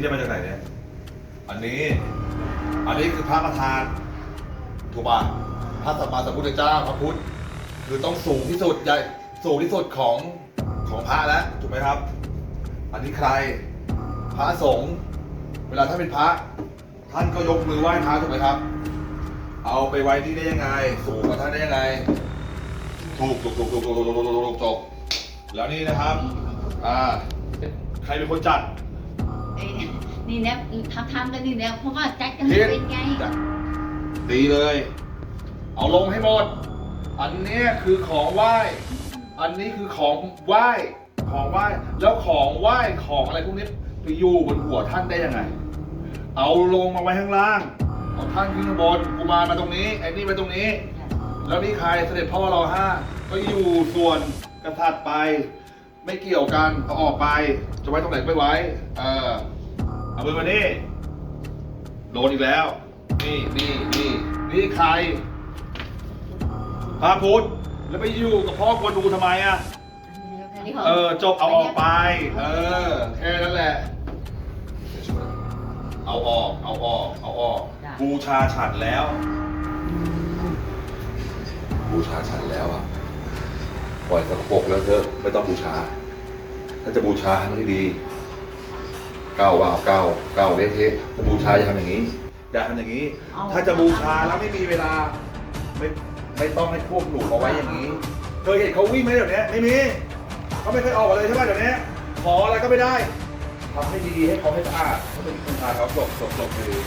นี่ได้มาจากไหนเนี่ย อันนี้ อันนี้คือพระประธานถูกป่ะพระสัมมาสัมพุทธเจ้าพระพุทธ คือต้องสูงที่สุดใหญ่สูงที่สุดของของพระแล้วถูกไหมครับ อันนี้ใคร พระสงฆ์เวลาท่านเป็นพระ ท่านก็ยกมือไหว้พระถูกไหมครับ เอาไปไว้ที่ได้ยังไง สูงกว่าท่านได้ยังไง ถูกถูกถูกถูกถูกถูกถูกถูกถูกถูกแล้วนี่นะครับ อ่า ใครเป็นคนจัด ไอ้ นี่ยนี่เนี่ยทำทำกันนี่เนี่ยเพราะว่าจัดกันเฮ็ดเป็นไงตีเลย เอาลงให้หมด อันเนี้ยคือของไหว้ อันนี้คือของไหว้ ของไหว้ แล้วของไหว้ของอะไรพวกนี้ไปอยู่บนหัวท่านได้ยังไง เอาลงมาไว้ข้างล่าง เอาท่านขึ้นข้างบนกุมารมาตรงนี้ไอ้นี่ไปตรงนี้ แล้วนี่ใครเสด็จพ่อเราห้าก็อยู่ส่วนกษัตริย์ไป ไม่เกี่ยวกันเอาออกไป จะไว้ตรงไหนก็ไม่ไว้ เออ เอามือมานี่โดนอีกแล้ว นี่นี่นี่นี่ใครพระพุทธแล้วไปอยู่กับพ่อกวนดูทำไมอะ เออ จบเอาออกไป เออ แค่นั้นแหละ เอาออก เอาออก เอาออกบูชาฉันแล้ว บูชาฉันแล้วอะ ปล่อยสกปรกแล้วเถอะ ไม่ต้องบูชา ถ้าจะบูชาให้มันดี ๆก้าวว่าวก้าวก้าวเละเทะถ้าบูชาอย่าทำอย่างนี้อย่าทำอย่างนี้ ถ้าจะบูชาแล้วไม่มีเวลา ไม่ไม่ต้องให้พวกหนูเอาไว้อย่างนี้เคยเห็นเขาวิ่งไหมเดี๋ยวนี้ไม่มีเขาไม่เคยออกมาเลยใช่ไหมเดี๋ยวนี้ขออะไรก็ไม่ได้ทำให้ดีๆให้เขาให้สะอาดเขาเป็นคนพาเขาจบจบจบไปเลย